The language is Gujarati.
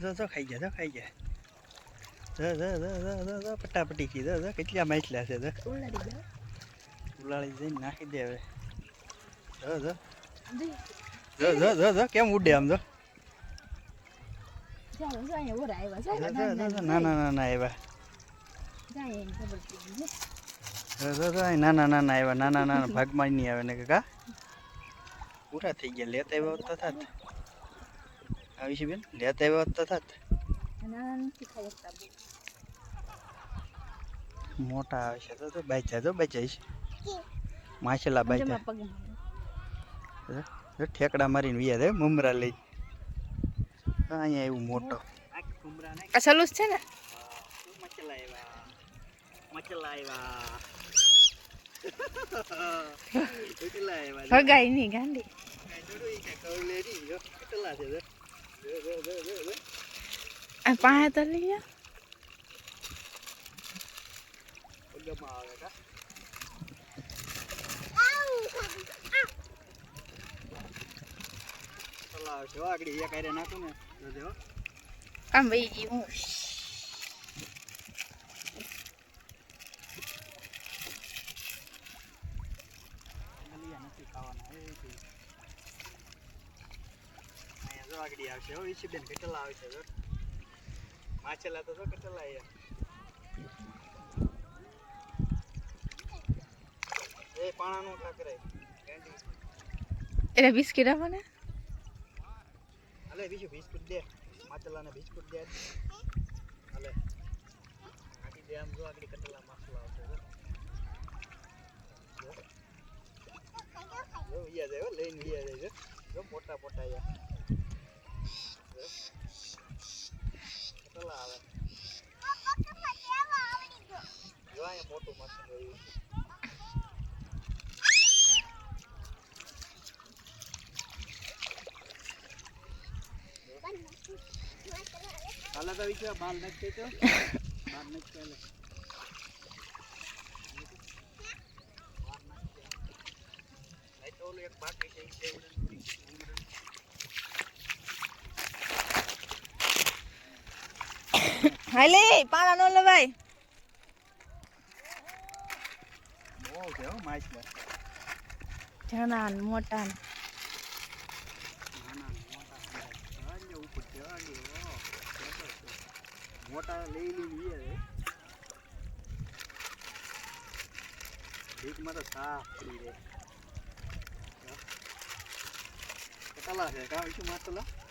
જો જો ખાઈ ગયા જો ખાઈ ગયા જો જો જો જો જો જો પટાપટી કી જો જો કેટલા માછલા છે જો ઉલાડી જાઓ ઉલાળી જઈને નાખી દે હવે જો જો જી જો જો જો જો કેમ ઉડે આમ જો ચાલો જો અહીંયા ઓરા આવ્યા જો છે જો જો જો નાના નાના આવ્યા જાય એને ખબર પડી ગઈ જો જો જો અહીં નાના નાના આવ્યા નાના નાના ભાગમાં નહીં આવે ને કાકા પૂરા થઈ ગયા લેતા આવ્યા હોત તો થાત આવી છે બેન લેતા આવ્યા હોત તો થાત નાના નથી ખાઈ શકતા બહુ. મોટા આવે છે તો તો બાચા તો બચાય છે માછલા બાચા જમા પગમાં જો ઠેકડા મારીને વિયા દે મમરા લઈ તો અહીંયા એવું મોટો આ સલુસ છે ને મચલા આવ્યા મચલા આવ્યા કેટલા આવ્યા ભગાઈ નહીં ગાંડી આ પાસે તો લઈ જા. પગમાં આવે કા કેટલા આવે છે હો આગળ એક હારે નાખું ને જોજે હો આમ વહી ગઈ હું મલિયા નથી ખાવાના આગળ આવશે. હો ઈશીબેન કેટલા આવશે જો. માછલા તો જો કેટલા આવ્યા એ પાણાનો ઠાકરે એટલે બિસ્કિટ આપવાને? અલે બીજું બિસ્કુટ દે. માછલાને બિસ્કુટ દે. અલે આખી દે આમ જો આગળ કેટલા માછલા આવશે જો. વિયા જાય હો લઈને વિયા જાય જો જો મોટા મોટા યા જો. કેટલા આવે જો અહીંયા મોટું માછલું હોય હાલા તો વિચાર બાર નાખી તો બાર નાખી હાલે નહીં તો ઓલું એક બાકી છે હાલે પાણા નો લવાય. છે હો માછલા જણા મોટા મોટા લઈ લઈને છે ભીખમાં તો સાફ પડી રહે કેટલા છે કાં શું માછલા